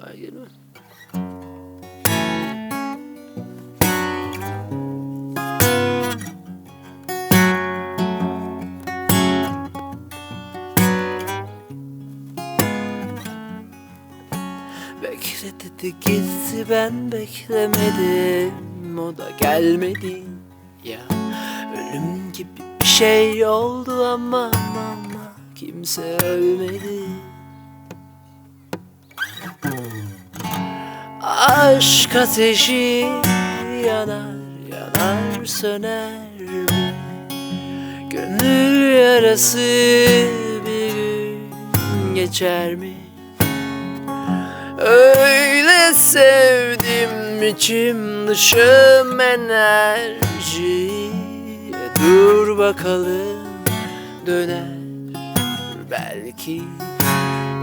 Fark etmez. Bekle gitti ben beklemedim. O da gelmedi. Ya Ölüm gibi bir şey oldu ama ama Kimse ölmedi Aşk ateşi yanar yanar söner mi? Gönül yarası bir gün geçer mi? Öyle sevdim içim dışım enerji Dur bakalım döner belki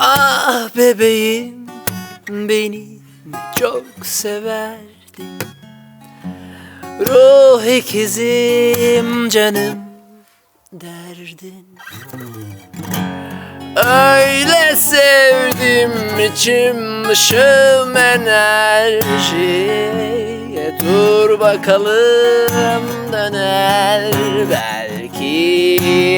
Ah bebeğim beni çok severdin. Ruh ikizim canım derdin. Öyle sevdim içim dışım enerji Dur bakalım döner belki